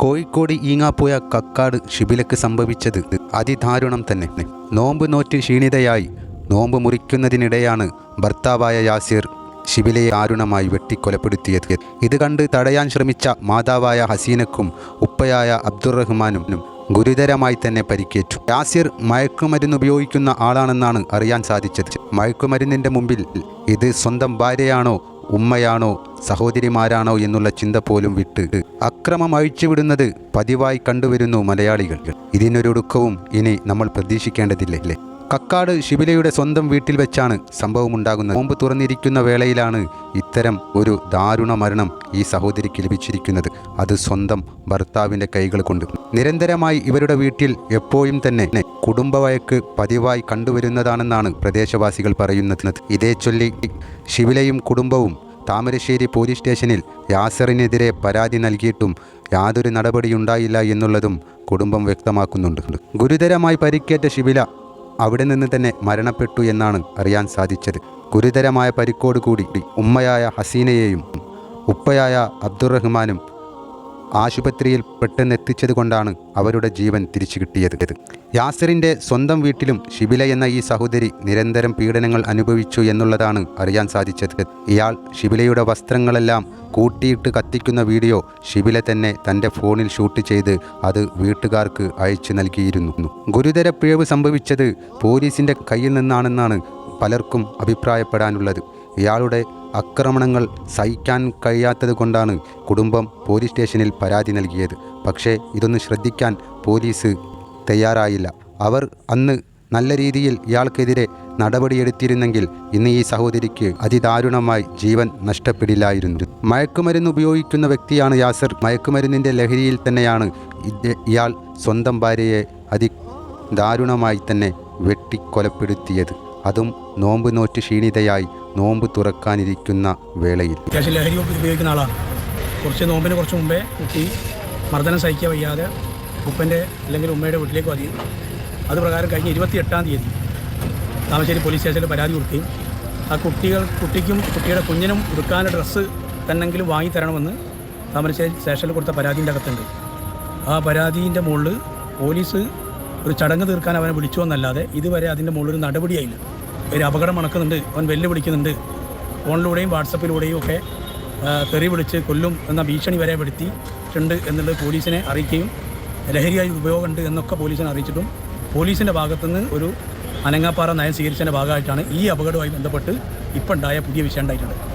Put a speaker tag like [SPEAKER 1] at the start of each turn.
[SPEAKER 1] കോഴിക്കോട് ഈങ്ങാപ്പോയ കക്കാട് ഷിബിലക്ക് സംഭവിച്ചത് അതിദാരുണം തന്നെ. നോമ്പ് നോറ്റ് ക്ഷീണിതയായി നോമ്പ് മുറിക്കുന്നതിനിടെയാണ് ഭർത്താവായ യാസിർ ഷിബിലയെ ദാരുണമായി വെട്ടിക്കൊലപ്പെടുത്തിയത്. ഇത് കണ്ട് തടയാൻ ശ്രമിച്ച മാതാവായ ഹസീനക്കും ഉപ്പയായ അബ്ദുറഹ്മാനും ഗുരുതരമായി തന്നെ പരിക്കേറ്റു. യാസിർ മയക്കുമരുന്ന് ഉപയോഗിക്കുന്ന ആളാണെന്നാണ് അറിയാൻ സാധിച്ചത്. മയക്കുമരുന്നിന്റെ മുമ്പിൽ ഇത് സ്വന്തം ഭാര്യയാണോ ഉമ്മയാണോ സഹോദരിമാരാണോ എന്നുള്ള ചിന്ത പോലും വിട്ട് അക്രമം അഴിച്ചുവിടുന്നത് പതിവായി കണ്ടുവരുന്നു മലയാളികൾ. ഇതിനൊരൊടുക്കവും ഇനി നമ്മൾ പ്രതീക്ഷിക്കേണ്ടതില്ലേ കക്കാട് ശിബിലയുടെ സ്വന്തം വീട്ടിൽ വെച്ചാണ് സംഭവമുണ്ടാകുന്നത്. നോമ്പ് തുറന്നിരിക്കുന്ന വേളയിലാണ് ഇത്തരം ഒരു ദാരുണ മരണം ഈ സഹോദരിക്ക് ലഭിച്ചിരിക്കുന്നത്. അത് സ്വന്തം ഭർത്താവിന്റെ കൈകൾ കൊണ്ട്. നിരന്തരമായി ഇവരുടെ വീട്ടിൽ എപ്പോഴും തന്നെ കുടുംബവഴക്ക് പതിവായി കണ്ടുവരുന്നതാണെന്നാണ് പ്രദേശവാസികൾ പറയുന്നത്. ഇതേ ചൊല്ലി ശിബിലയും കുടുംബവും താമരശ്ശേരി പോലീസ് സ്റ്റേഷനിൽ യാസറിനെതിരെ പരാതി നൽകിയിട്ടും യാതൊരു നടപടിയുണ്ടായില്ല എന്നുള്ളതും കുടുംബം വ്യക്തമാക്കുന്നുണ്ട്. ഗുരുതരമായി പരിക്കേറ്റ ശിബില അവിടെ നിന്ന് തന്നെ മരണപ്പെട്ടു എന്നാണ് അറിയാൻ സാധിച്ചത്. ഗുരുതരമായ പരിക്കോട് കൂടി ഉമ്മയായ ഹസീനയെയും ഉപ്പയായ അബ്ദുറഹ്മാനും ആശുപത്രിയിൽ പെട്ടെന്ന് എത്തിച്ചത് കൊണ്ടാണ് അവരുടെ ജീവൻ തിരിച്ചു കിട്ടിയത്. യാസറിന്റെ സ്വന്തം വീട്ടിലും ഷിബില എന്ന ഈ സഹോദരി നിരന്തരം പീഡനങ്ങൾ അനുഭവിച്ചു എന്നുള്ളതാണ് അറിയാൻ സാധിച്ചത്. ഇയാൾ ഷിബിലയുടെ വസ്ത്രങ്ങളെല്ലാം കൂട്ടിയിട്ട് കത്തിക്കുന്ന വീഡിയോ ഷിബില തന്നെ തന്റെ ഫോണിൽ ഷൂട്ട് ചെയ്ത് അത് വീട്ടുകാർക്ക് അയച്ചു നൽകിയിരുന്നു. ഗുരുതര പിഴവ് സംഭവിച്ചത് പോലീസിന്റെ കയ്യിൽ നിന്നാണെന്നാണ് പലർക്കും അഭിപ്രായപ്പെടാനുള്ളത്. ഇയാളുടെ ആക്രമണങ്ങൾ സഹിക്കാൻ കഴിയാത്തത് കൊണ്ടാണ് കുടുംബം പോലീസ് സ്റ്റേഷനിൽ പരാതി നൽകിയത്. പക്ഷേ ഇതൊന്ന് ശ്രദ്ധിക്കാൻ പോലീസ് തയ്യാറായില്ല. അവർ അന്ന് നല്ല രീതിയിൽ ഇയാൾക്കെതിരെ നടപടിയെടുത്തിരുന്നെങ്കിൽ ഇന്ന് ഈ സഹോദരിക്ക് അതിദാരുണമായി ജീവൻ നഷ്ടപ്പെടില്ലായിരുന്നു. മയക്കുമരുന്ന് ഉപയോഗിക്കുന്ന വ്യക്തിയാണ് യാസർ. മയക്കുമരുന്നിന്റെ ലഹരിയിൽ തന്നെയാണ് ഇയാൾ സ്വന്തം ഭാര്യയെ അതി ദാരുണമായി തന്നെ വെട്ടിക്കൊലപ്പെടുത്തിയത്. അതും നോമ്പ് നോറ്റ് ക്ഷീണിതയായി നോമ്പ് തുറക്കാനിരിക്കുന്ന വേളയിൽ.
[SPEAKER 2] ലഹരി ഉപയോഗിക്കുന്ന ആളാണ്. കുറച്ച് നോമ്പിന് കുറച്ച് മുമ്പേ കുട്ടി മർദ്ദനം സഹിക്കാൻ വയ്യാതെ ഉപ്പന്റെ അല്ലെങ്കിൽ ഉമ്മയുടെ വീട്ടിലേക്ക് മതി അത് പ്രകാരം കഴിഞ്ഞ ഇരുപത്തി എട്ടാം തീയതി താമശ്ശേരി പോലീസ് സ്റ്റേഷനിൽ പരാതി കൊടുക്കുകയും ആ കുട്ടികൾ കുട്ടിക്കും കുട്ടിയുടെ കുഞ്ഞിനും ഉടുക്കാൻ ഡ്രസ്സ് തന്നെങ്കിലും വാങ്ങി തരണമെന്ന് താമരശ്ശേരി സ്റ്റേഷനിൽ കൊടുത്ത പരാതിന്റെ അകത്തുണ്ട്. ആ പരാതിന്റെ മുകളിൽ പോലീസ് ഒരു ചടങ്ങ് തീർക്കാൻ അവനെ വിളിച്ചു എന്നല്ലാതെ ഇതുവരെ അതിന്റെ മുകളിൽ ഒരു നടപടിയായില്ല. ഒരു അപകടം മണക്കുന്നുണ്ട് അവൻ വെല്ലുവിളിക്കുന്നുണ്ട്. ഫോണിലൂടെയും വാട്സപ്പിലൂടെയും ഒക്കെ തെറി വിളിച്ച് കൊല്ലും എന്ന ഭീഷണി വരെ പെടുത്തിയിട്ടുണ്ട് എന്നുള്ളത് പോലീസിനെ അറിയിക്കുകയും ലഹരിയായി ഉപയോഗമുണ്ട് എന്നൊക്കെ പോലീസിനെ അറിയിച്ചിട്ടും പോലീസിന്റെ ഭാഗത്തുനിന്ന് ഒരു അനങ്ങാപ്പാറ നയം സ്വീകരിച്ചതിന്റെ ഭാഗമായിട്ടാണ് ഈ അപകടവുമായി ബന്ധപ്പെട്ട് ഇപ്പം ഉണ്ടായ പുതിയ വിഷയം ഉണ്ടായിട്ടുള്ളത്